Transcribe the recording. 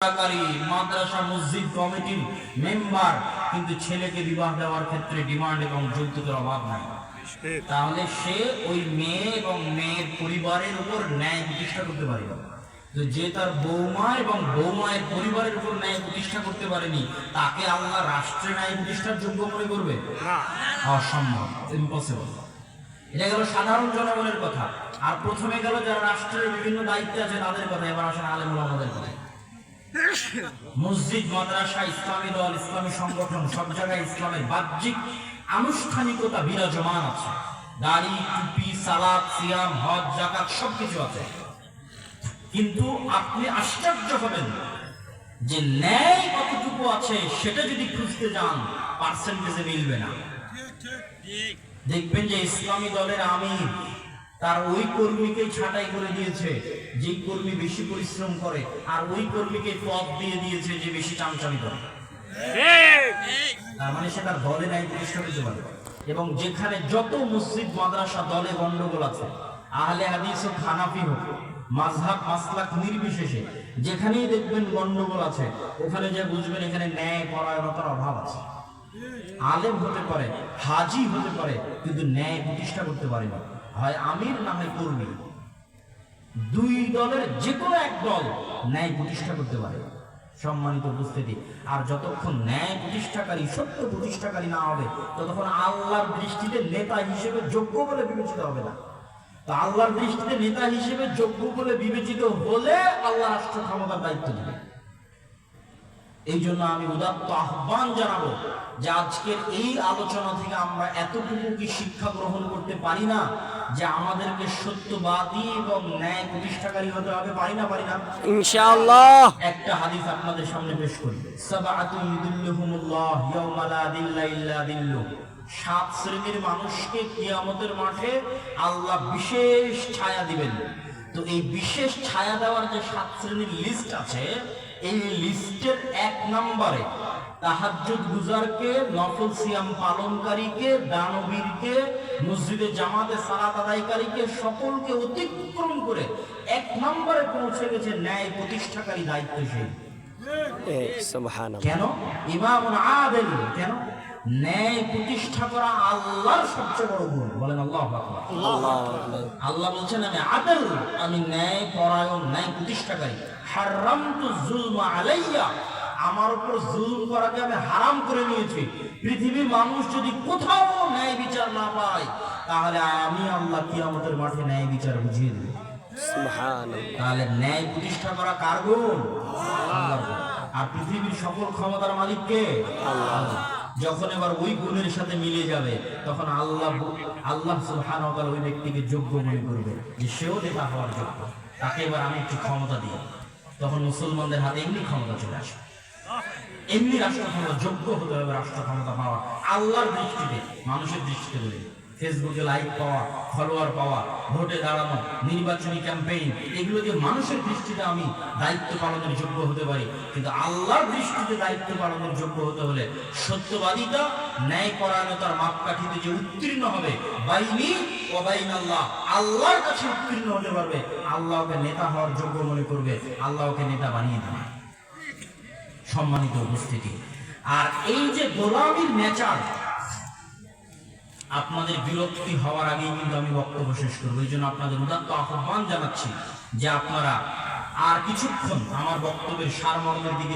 সরকারি মাদ্রাসা মসজিদ কমিটির মেম্বার কিন্তু ছেলেকে বিবাহ দেওয়ার ক্ষেত্রে ডিমান্ড এবং যৌতুকের অভাব নাই। তাহলে সে ওই মেয়ে এবং মেয়ের পরিবারের উপর ন্যায় প্রতিষ্ঠা করতে পারে যে তার বৌমা এবং বৌমায়ের পরিবারের উপর ন্যায় প্রতিষ্ঠা করতে পারেনি তাকে আল্লাহ রাষ্ট্রে ন্যায় প্রতিষ্ঠার যোগ্য মনে করবে? অসম্ভব ইম্পসিবল এটা গেল সাধারণ জনগণের কথা। আর প্রথমে গেল যারা রাষ্ট্রের বিভিন্ন দায়িত্বে আছে তাদের কথা এবার আসেন আলেম আমাদের কথা মসজিদ মাদ্রাসা ইসলামী দল ইসলামী সংগঠন সব জায়গায় ইসলামের বাহ্যিক আনুষ্ঠানিকতা বিরাজমান আছে। দাড়ি টুপি সালাদ সিয়াম হজ জাকাত সবকিছু আছে। কিন্তু আপনি আশ্চর্য হবেন যে ন্যায় কতটুকু আছে সেটা যদি খুঁজতে যান পার্সেন্টেজে মিলবে না। দেখবেন যে ইসলামী দলের আমির তার ওই কর্মীকে ছাঁটাই করে দিয়েছে, যে কর্মী বেশি পরিশ্রম করে, আর ওই কর্মীকে পদ দিয়ে দিয়েছে যে বেশি চামচামি করে। তার মানে সে তার দলে নাই প্রতিষ্ঠা করতে পারে এবং যেখানে যত মসজিদ, মাদ্রাসা, দলে গন্ডগোল আছে, আহলে হাদিস হোক, হানাফি হোক, মাযহাব, মাসলাক নির্বিশেষে যেখানেই দেখবেন গন্ডগোল আছে, ওখানে যে বুঝবেন এখানে ন্যায় পরায়ণতার অভাব আছে। আলেম হতে পারে, হাজি হতে পারে, কিন্তু ন্যায় প্রতিষ্ঠা করতে পারে না। হয় আমির না হয় কর্মী। দুই দলের যে কোনো এক দল ন্যায় প্রতিষ্ঠা করতে পারে। সম্মানিত উপস্থিতি, আর যতক্ষণ ন্যায় প্রতিষ্ঠাকারী, সত্য প্রতিষ্ঠাকারী না হবে, ততক্ষণ আল্লাহর দৃষ্টিতে নেতা হিসেবে যোগ্য বলে বিবেচিত হবে না। তো আল্লাহর দৃষ্টিতে নেতা হিসেবে যোগ্য বলে বিবেচিত হলে আল্লাহ রাষ্ট্র ক্ষমতার দায়িত্ব দেবে এই জন্য আমি উদাত্ত আহ্বান জানাব যে আজকের এই আলোচনা থেকে আমরা এতটুকু কি শিক্ষা গ্রহণ করতে পারি না যে আমাদেরকে সত্যবাদী এবং ন্যায় প্রতিষ্ঠাকারী হতে হবে? পারি না পারি না। ইনশাআল্লাহ। একটা হাদিস আপনাদের সামনে পেশ করি। সাবাআতুন ইউদিল্লুহুমুল্লাহ ইয়াওমা লা দিল্লা ইল্লা দিল্লুহ সাত শ্রেণির মানুষকে কিয়ামতের মাঠে আল্লাহ বিশেষ ছায়া দিবেন। তো এই বিশেষ ছায়া দেওয়ার যে সাত শ্রেণির লিস্ট আছে এই লিস্টের এক নম্বরে তাহাজুদ গুজারকে নফল সিয়াম পালনকারীকে দানবীরকে মসজিদে জামাতে সালাত আদায়কারীকে সকলকে অতিক্রম করে এক নম্বরে পৌঁছে গেছে ন্যায় প্রতিষ্ঠাকারী দায়িত্বশীল। কেন? ইমাম আদেল। কেন? ন্যায় প্রতিষ্ঠা করা আল্লাহর সবচেয়ে বড় গুণ। বলেন আল্লাহ আল্লাহ বলছেন আমি আদেল আমি ন্যায় পরায়ণ ন্যায় প্রতিষ্ঠাকারী। হারামতু জুলমা আলাইয়া। আমার উপর জুলুম করাকে আমি হারাম করে নিয়েছি। পৃথিবীর মানুষ যদি কোথাও ন্যায় বিচার না পায় তাহলে আমি আল্লাহ কি আমাদের মাঠে ন্যায় বিচার বুঝিয়ে দেব। তাহলে ন্যায় প্রতিষ্ঠা করা কার গুণ? আর পৃথিবীর সকল ক্ষমতার মালিক কে আল্লাহ। যখন এবার ওই গুণের সাথে মিলে যাবে, তখন আল্লাহ আল্লাহ সুলহান ওই ব্যক্তিকে যোগ্য মনে করবে যে সেও নেতা হওয়ার যোগ্য। তাকে এবার আমি একটু ক্ষমতা দিই। তখন মুসলমানদের হাতে এমনি ক্ষমতা চলে আসে। এমনি রাষ্ট্র ক্ষমতা যোগ্য হতে হবে রাষ্ট্র ক্ষমতা পাওয়া আল্লাহর দৃষ্টিতে, মানুষের দৃষ্টিতে বলে। ফেসবুকে লাইক পাওয়া ফলোয়ার পাওয়া, ভোটে দাঁড়ানো, নির্বাচনী ক্যাম্পেইন এগুলো দিয়ে মানুষের দৃষ্টিতে আমি দায়িত্ব পালনের যোগ্য হতে পারি। কিন্তু আল্লাহর দৃষ্টিতে দায়িত্ব পালনের যোগ্য হতে হলে সত্যবাদিতা ন্যায় পরায়ণতার মাপকাঠিতে যে উত্তীর্ণ হবে, বাইনি ও বাইন আল্লাহ আল্লাহর কাছে উত্তীর্ণ হতে পারবে, আল্লাহকে নেতা হওয়ার যোগ্য মনে করবে, আল্লাহকে নেতা বানিয়ে দেবে। সম্মানিত উপস্থিতি। আর এই যে গোলামীর নেচার আপনাদের বিরক্তি হওয়ার আগেই কিন্তু আমি বক্তব্য শেষ করব। এই জন্য আপনাদের উদাত্ত আহ্বান জানাচ্ছি যে আপনারা আর কিছুক্ষণ আমার বক্তব্যের সারমর্মের দিকে